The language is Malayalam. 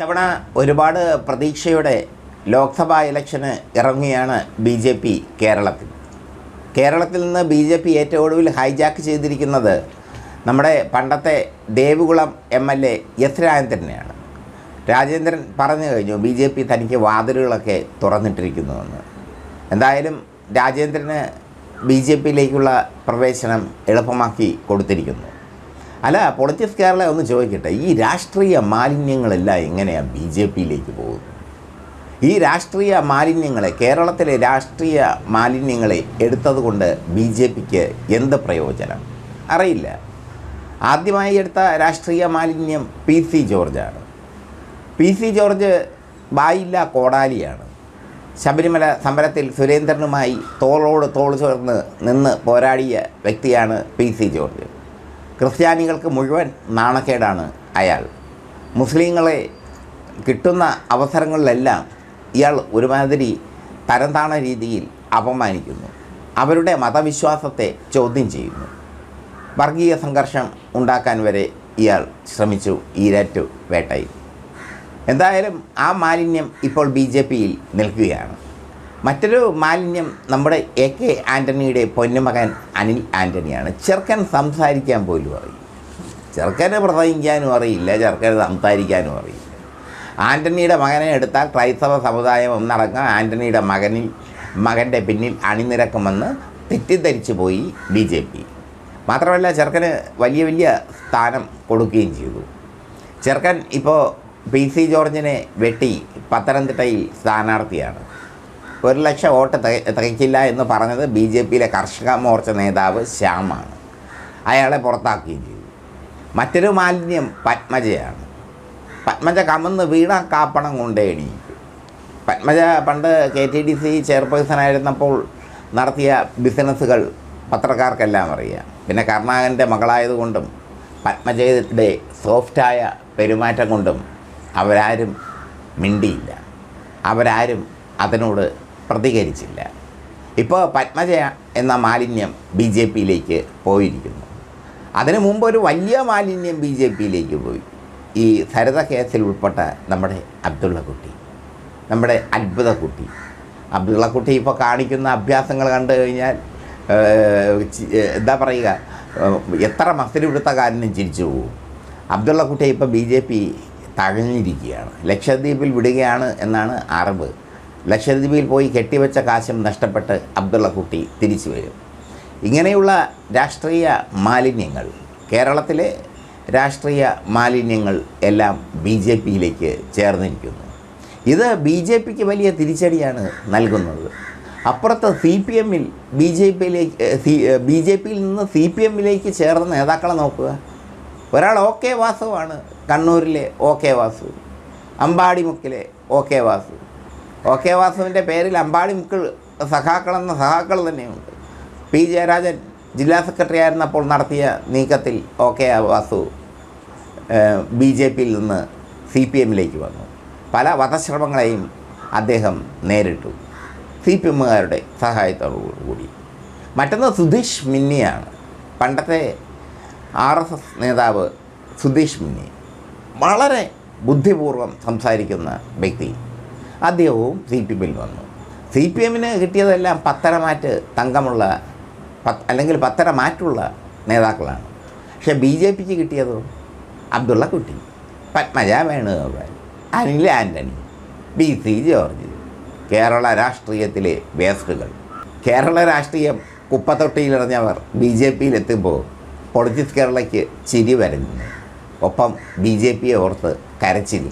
ഇത്തവണ ഒരുപാട് പ്രതീക്ഷയോടെ ലോക്സഭാ ഇലക്ഷന് ഇറങ്ങുകയാണ് ബി ജെ പി കേരളത്തിൽ. കേരളത്തിൽ നിന്ന് ബി ജെ പി ഏറ്റവും ഒടുവിൽ ഹൈജാക്ക് ചെയ്തിരിക്കുന്നത് നമ്മുടെ പണ്ടത്തെ Devikulam M L A S രാജേന്ദ്രനെയാണ്. Rajendran പറഞ്ഞു കഴിഞ്ഞു ബി ജെ പി തനിക്ക് വാതിലുകളൊക്കെ തുറന്നിട്ടിരിക്കുന്നുവെന്ന്. എന്തായാലും രാജേന്ദ്രന് ബി ജെ പിയിലേക്കുള്ള പ്രവേശനം എളുപ്പമാക്കി കൊടുത്തിരിക്കുന്നു. അല്ല പൊളിറ്റിക്സ് കേരള ഒന്ന് ചോദിക്കട്ടെ. ഈ രാഷ്ട്രീയ മാലിന്യങ്ങളെല്ലാം എങ്ങനെയാണ് ബി ജെ പിയിലേക്ക് പോകുന്നത്? ഈ രാഷ്ട്രീയ മാലിന്യങ്ങളെ കേരളത്തിലെ രാഷ്ട്രീയ മാലിന്യങ്ങളെ എടുത്തതുകൊണ്ട് ബി ജെ പിക്ക് എന്ത് പ്രയോജനം? അറിയില്ല. ആദ്യമായി എടുത്ത രാഷ്ട്രീയ മാലിന്യം പി സി ജോർജാണ്. പി സി ജോർജ് ബായില്ല കോടാലിയാണ്. ശബരിമല സമരത്തിൽ സുരേന്ദ്രനുമായി തോളോട് തോൾ ചേർന്ന് നിന്ന് പോരാടിയ വ്യക്തിയാണ് പി സി ജോർജ്. ക്രിസ്ത്യാനികൾക്ക് മുഴുവൻ നാണക്കേടാണ് അയാൾ. മുസ്ലിങ്ങളെ കിട്ടുന്ന അവസരങ്ങളിലെല്ലാം ഇയാൾ ഒരുമാതിരി തരംതാണ രീതിയിൽ അപമാനിക്കുന്നു. അവരുടെ മതവിശ്വാസത്തെ ചോദ്യം ചെയ്യുന്നു. വർഗീയ സംഘർഷം ഉണ്ടാക്കാൻ വരെ ഇയാൾ ശ്രമിച്ചു ഈരാറ്റു വേട്ടയിൽ. എന്തായാലും ആ മാലിന്യം ഇപ്പോൾ ബി ജെ പിയിൽ നിൽക്കുകയാണ്. മറ്റൊരു മാലിന്യം നമ്മുടെ എ കെ ആന്റണിയുടെ പൊന്നുമകൻ അനിൽ ആന്റണിയാണ് ചെറുക്കൻ സംസാരിക്കാൻ പോലും അറിയില്ല. ചെറുക്കനെ പ്രസംഗിക്കാനും അറിയില്ല ചെറുക്കനെ സംസാരിക്കാനും അറിയില്ല. ആന്റണിയുടെ മകനെ എടുത്താൽ ക്രൈസ്തവ സമുദായം ഒന്നടങ്കം ആന്റണിയുടെ മകനിൽ മകന്റെ പിന്നിൽ അണിനിരക്കുമെന്ന് തെറ്റിദ്ധരിച്ചു പോയി ബി ജെ പി. മാത്രമല്ല ചെറുക്കന് വലിയ വലിയ സ്ഥാനം കൊടുക്കുകയും ചെയ്തു. ചെറുക്കൻ ഇപ്പോൾ പി സി ജോർജിനെ വെട്ടി പത്തനംതിട്ടയിൽ സ്ഥാനാർത്ഥിയാണ്. ഒരു ലക്ഷം വോട്ട് തിക- തികയ്ക്കില്ല എന്ന് പറഞ്ഞത് ബി ജെ പിയിലെ കർഷക മോർച്ച നേതാവ് ശ്യാമാണ്. അയാളെ പുറത്താക്കുകയും ചെയ്തു. മറ്റൊരു മാലിന്യം പത്മജയാണ്. പത്മജ കമന്ന് വീണ കാപ്പണം കൊണ്ടേണി പത്മജ പണ്ട് കെ ടി ഡി സി ചെയർപേഴ്സണായിരുന്നപ്പോൾ നടത്തിയ ബിസിനസ്സുകൾ പത്രക്കാർക്കെല്ലാം അറിയാം. പിന്നെ കർണാകന്റെ മകളായതുകൊണ്ടും പത്മജയുടെ സോഫ്റ്റായ പെരുമാറ്റം കൊണ്ടും അവരാരും മിണ്ടിയില്ല. അവരാരും അതിനോട് പ്രതികരിച്ചില്ല. ഇപ്പോൾ പത്മജ എന്ന മാലിന്യം ബി ജെ പിയിലേക്ക് പോയിരിക്കുന്നു. അതിനു മുമ്പ് ഒരു വലിയ മാലിന്യം ബി ജെ പിയിലേക്ക് പോയി. ഈ സരിത കേസിൽ ഉൾപ്പെട്ട നമ്മുടെ അബ്ദുള്ളക്കുട്ടി നമ്മുടെ അത്ഭുത അബ്ദുള്ളക്കുട്ടി അബ്ദുള്ള കുട്ടി ഇപ്പോൾ കാണിക്കുന്ന അഭ്യാസങ്ങൾ കണ്ടു കഴിഞ്ഞാൽ എന്താ പറയുക എത്ര മസിൽ പിടുത്തക്കാരനും ചിരിച്ചു പോകും അബ്ദുള്ള കുട്ടിയെ ഇപ്പോൾ ബി ജെ പി തഴഞ്ഞിരിക്കുകയാണ്. ലക്ഷദ്വീപിൽ വിടുകയാണ് എന്നാണ് അറിവ്. ലക്ഷദ്വീപിൽ പോയി കെട്ടിവെച്ച കാശം നഷ്ടപ്പെട്ട് അബ്ദുള്ള കുട്ടി തിരിച്ചു വരും. ഇങ്ങനെയുള്ള രാഷ്ട്രീയ മാലിന്യങ്ങൾ കേരളത്തിലെ രാഷ്ട്രീയ മാലിന്യങ്ങൾ എല്ലാം ബി ജെ പിയിലേക്ക് ചേർന്നിരിക്കുന്നു. ഇത് ബി ജെ പിക്ക് വലിയ തിരിച്ചടിയാണ് നൽകുന്നത്. അപ്പുറത്ത് സി പി എമ്മിൽ ബി ജെ പിയിലേക്ക് ബി ജെ പിയിൽ നിന്ന് സി പി എമ്മിലേക്ക് ചേർന്ന നേതാക്കളെ നോക്കുക. ഒരാൾ ഒ കെ വാസുവാണ് കണ്ണൂരിലെ O K Vasu അമ്പാടിമുക്കിലെ O K Vasu. O K വാസുവിന്റെ പേരിൽ അമ്പാടി മുക്കൾ സഖാക്കളെന്ന സഖാക്കൾ തന്നെയുണ്ട്. പി. ജയരാജൻ ജില്ലാ സെക്രട്ടറി ആയിരുന്നപ്പോൾ നടത്തിയ നീക്കത്തിൽ O K Vasu B J പിയിൽ നിന്ന് സി പി എമ്മിലേക്ക് വന്നു. പല വധശ്രമങ്ങളെയും അദ്ദേഹം നേരിട്ടു. സി പി എമ്മുകാരുടെ സഹായത്തോടു കൂടി മറ്റൊന്ന് സുധീഷ് മിന്നിയാണ്. പണ്ടത്തെ ആർ എസ് എസ് നേതാവ് സുധീഷ് മിന്നി. വളരെ ബുദ്ധിപൂർവം സംസാരിക്കുന്ന വ്യക്തി. അദ്ദേഹവും സി പി എമ്മിൽ വന്നു. സി പി എമ്മിന് കിട്ടിയതെല്ലാം പത്തരമാറ്റ് തങ്കമുള്ള പത്ത് അല്ലെങ്കിൽ പത്തര മാറ്റുള്ള നേതാക്കളാണ്. പക്ഷേ ബി ജെ പിക്ക് കിട്ടിയതോ Abdulla Kutty Padmaja Venugopal Anil Antony B C George Kerala രാഷ്ട്രീയത്തിലെ വേസ്റ്റുകൾ. കേരള രാഷ്ട്രീയം കുപ്പത്തൊട്ടിയിലെറിഞ്ഞവർ ബി ജെ പിയിലെത്തുമ്പോൾ പൊളിറ്റിക്സ് കേരളയ്ക്ക് ചിരി വരുന്നു ഒപ്പം ബി ജെ പിയെ ഓർത്ത് കരച്ചിരി